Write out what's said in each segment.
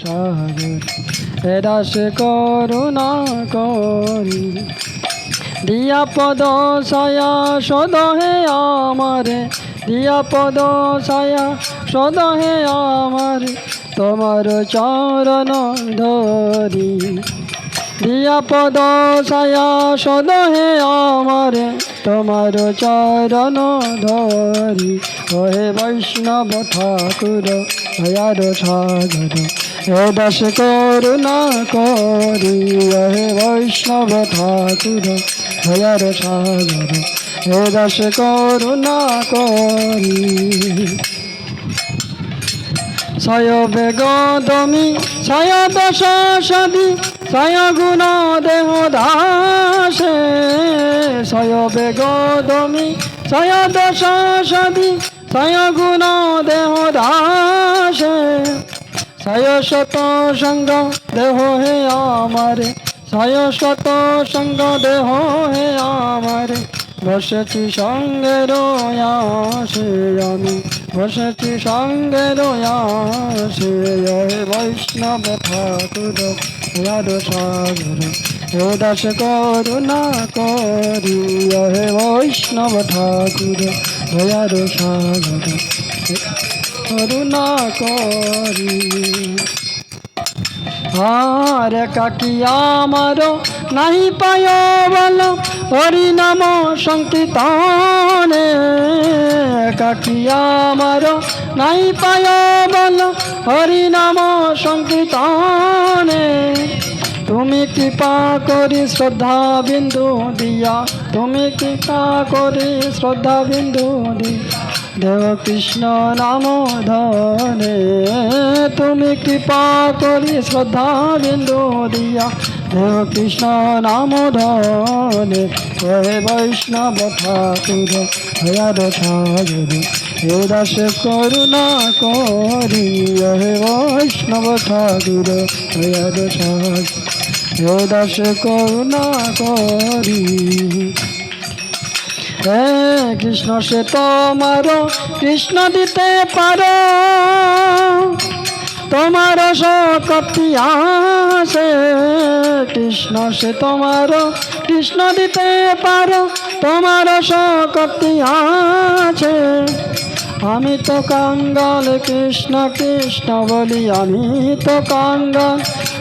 সাগর। এদাস করুণা করি। দিয়া পদ ছায়া সদহে আমারে। দিয়া পদ ছায়া সদহে আমারে। তোমার চরণ ধরি। দিয়া পদ ছায়া সদহে আমারে। তোমার চরণ ধরি, ওহে বৈষ্ণব ঠাকুর দয়ার সাগর হে দাস করুণা করি হে বৈষ্ণব ঠাকুর দয়ার সাগর হে দাস করুণা করি। ছয় বেগ দমি ছয় দশ সদি ছয় গুণ দেহ দাসে ছয় বেগ দমি ছয় দশ দেহ দাসে ছয় শত সঙ্গ দেহ হে আমারে ছয় শত সঙ্গ দেহ হে আমারে, বসেছি সঙ্গে রয়াসে আমি, বসেছি সঙ্গে রয়াসে বৈষ্ণব ঠাকুর। রাধ সাগর হে দাস করুণা করি হে বৈষ্ণব ঠাকুর দয়ার সাগর করুণা করি আর কাকি আমার নাই পায় বল হরি নাম সংকীর্তনে। কাকি আমার নাই পায় বল হরি নাম সংকীর্তনে। কৃপা করি শ্রদ্ধা বিন্দু দিয়া। তুমি কৃপা করি শ্রদ্ধা বিন্দু দিয়া। দেব কৃষ্ণ নাম ধনে তুমি কৃপা করি শ্রদ্ধা বিন্দু দিয়া। দেব কৃষ্ণ নাম ধনে হে বৈষ্ণব ঠাকুর হয়ার ঠাকুর, হে দাস করুণা করি। হে বৈষ্ণব ঠাকুর হয়ার ঠাকুর। হে দাস করুণা করি। হে কৃষ্ণ, সে তোমার কৃষ্ণ দিতে পারো। তোমার শক্তি আছে কৃষ্ণ, সে তোমার কৃষ্ণ দিতে পারো। তোমার শক্তি আছে আমি তো কাঙ্গাল, কৃষ্ণ কৃষ্ণ বলি আমি তো কাঙ্গাল,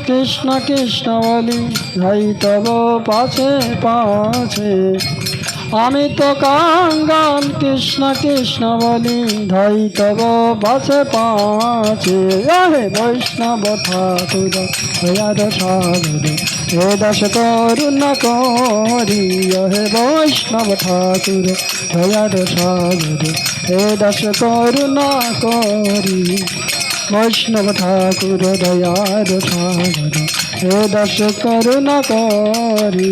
কৃষ্ণ কৃষ্ণ বলি ভাই তব পাছে পাছে। আমি তো কাঙ্গাল, কৃষ্ণ কৃষ্ণ বলি ধৈ তব পাছে পাছে হে বৈষ্ণব ঠাকুর হয়ার সাগর হে দাস করুণা করি। হে বৈষ্ণব ঠাকুর হয়ার সাগর হে দাস করুণা করি। বৈষ্ণব ঠাকুর দয়ার সাগর হে দাস করুণা করি।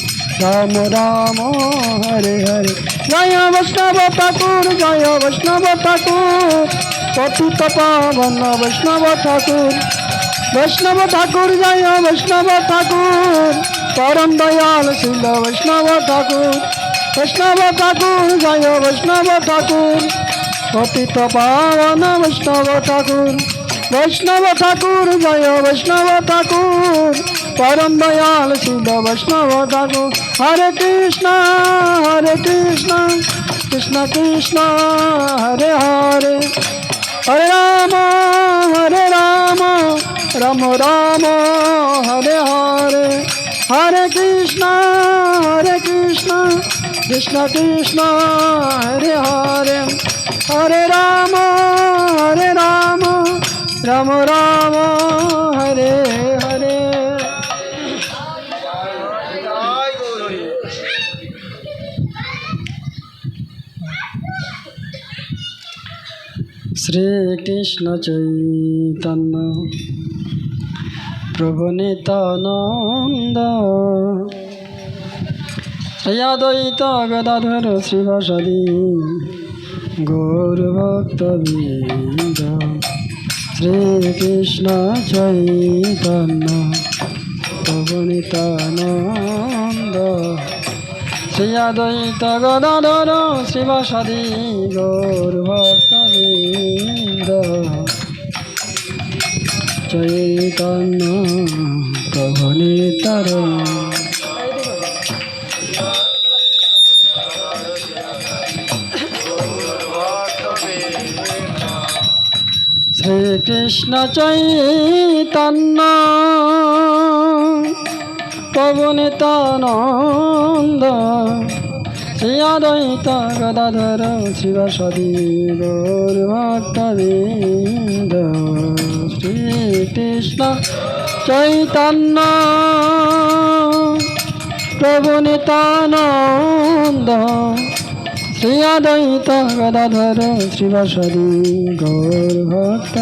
রাম রাম, হরে হরে। জয় বৈষ্ণব ঠাকুর, জয় বৈষ্ণব ঠাকুর। পতিত পাবন বৈষ্ণব ঠাকুর। বৈষ্ণব ঠাকুর, জয় বৈষ্ণব ঠাকুর। পরম দয়াল শিল বৈষ্ণব ঠাকুর। বৈষ্ণব ঠাকুর, জয় বৈষ্ণব ঠাকুর। পতিত পাবন বৈষ্ণব ঠাকুর। বৈষ্ণব ঠাকুর, জয় বৈষ্ণব ঠাকুর। পরম দয়াল শিল বৈষ্ণব ঠাকুর হরে কৃষ্ণ হরে কৃষ্ণ কৃষ্ণ কৃষ্ণ হরে হরে হরে রাম হরে রাম রাম রাম হরে হরে হরে কৃষ্ণ হরে কৃষ্ণ কৃষ্ণ কৃষ্ণ হরে হরে হরে রাম হরে রাম রাম রাম হরে হরে শ্রীকৃষ্ণ চৈতন্য প্রভু নিত্যানন্দ শ্রীয়াদ্বৈত গদাধর শ্রীবাসদী, গৌরভক্তবৃন্দ। শ্রীকৃষ্ণ চৈতন্য প্রভু নিত্যানন্দ শ্রীয়াদ্বৈত গদাধর শ্রীবাসদী গৌরভক্তবৃন্দ চৈতন্য প্রভু নিত্যানন্দ শ্রীকৃষ্ণ চৈতন্য প্রভু শ্রী অদ্বৈত গদাধর শিবসদী গৌরভক্তবৃন্দ শ্রীকৃষ্ণ চৈতন্য প্রভু নিত্যানন্দ শ্রী অদ্বৈত গদাধর শিবসদী গৌরভক্তবৃন্দ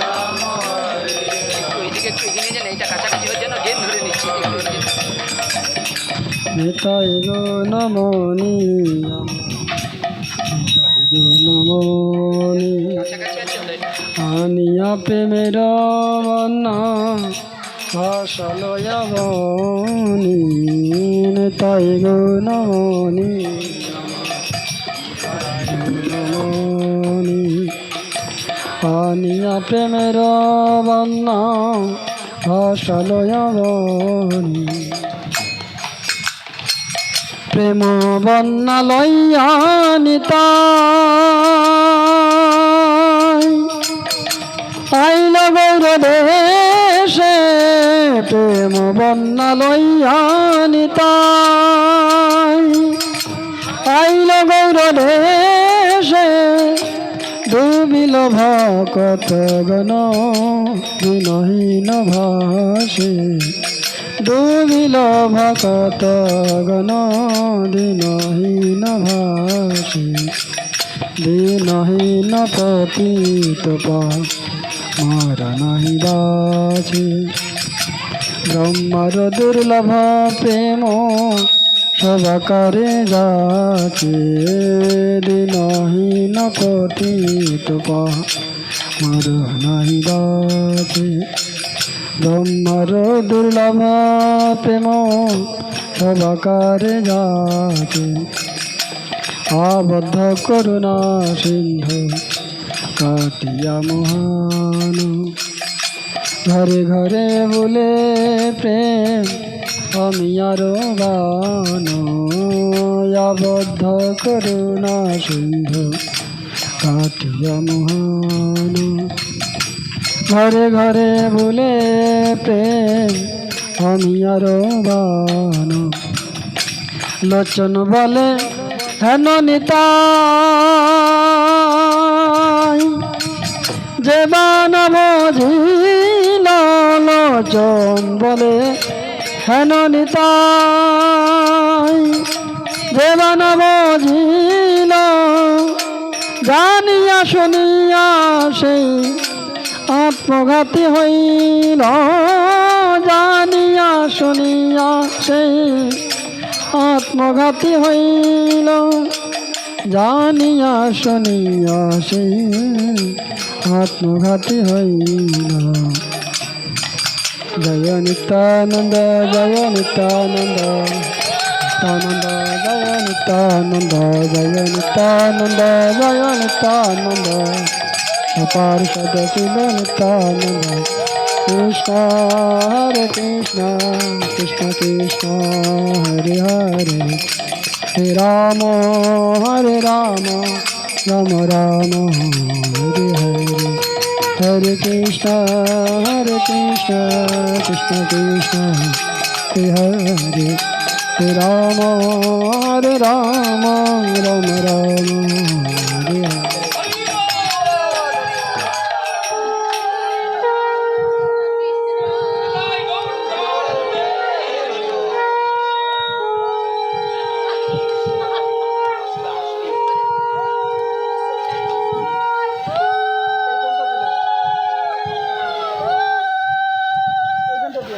নিতাই গো নমনি নিতাই গো নমনি আনিয়া প্রেমের বন্যা ভাষালয়াবনি নিতাই গো নমনি আনিয়া প্রেমের বন্যা ভাষালয়াবনি প্রেম বন্যা লইয়া নিতাই। আইল গৌর দেশে প্রেম বন্যা লইয়া নিতাই। আইল গৌর দেশে ডুবিল ভকত গণ দিনহীন ভাসে ডুবিল ভকত গণ দিনহীন ভাসে দিনহীন পতিত মার নাহি বাছে ব্রহ্মর দুর্লভ প্রেম সবাকারে যাচে দিনহীন পতিত মার নাহি বাছে ব্রহ্মর দুর্লভ প্রেম সবাকারে যাচে আবদ্ধ করুণা সিন্ধু, কাটিয়া মহান। ঘরে ঘরে বলে প্রেম, আমি আরও গান। আবদ্ধ করুণা সিন্ধু, কাটিয়া মহান। ঘরে ঘরে বলে প্রেম, আমি আরও লোচন বলে, হেন নিতাই। যে বান বুঝিল লোচন বলে, হেন নিতাই। যে বান বুঝিল, জানিয়া শুনিয়া সেই আত্মঘাতী হইল জানিয়া শুনিয়া সেই আত্মঘাতী হইল, জানিয়া শুনিয়া সেই আত্মঘাতী হইল। জয় নিত্যানন্দ জয় নিত্যানন্দ। নিত্যানন্দ, জয় নিত্যানন্দ জয় নিত্যানন্দ জয় নিত্যানন্দ। পার্ষদ শিল নিত্যানন্দ কৃষ্ণ, হরে কৃষ্ণ কৃষ্ণ কৃষ্ণ, হরে হরে। হে রাম, হরে রাম রাম রাম, হরে হরে। হরে কৃষ্ণ হরে কৃষ্ণ কৃষ্ণ কৃষ্ণ হরে হরে। হে রাম, হরে রাম রাম রাম।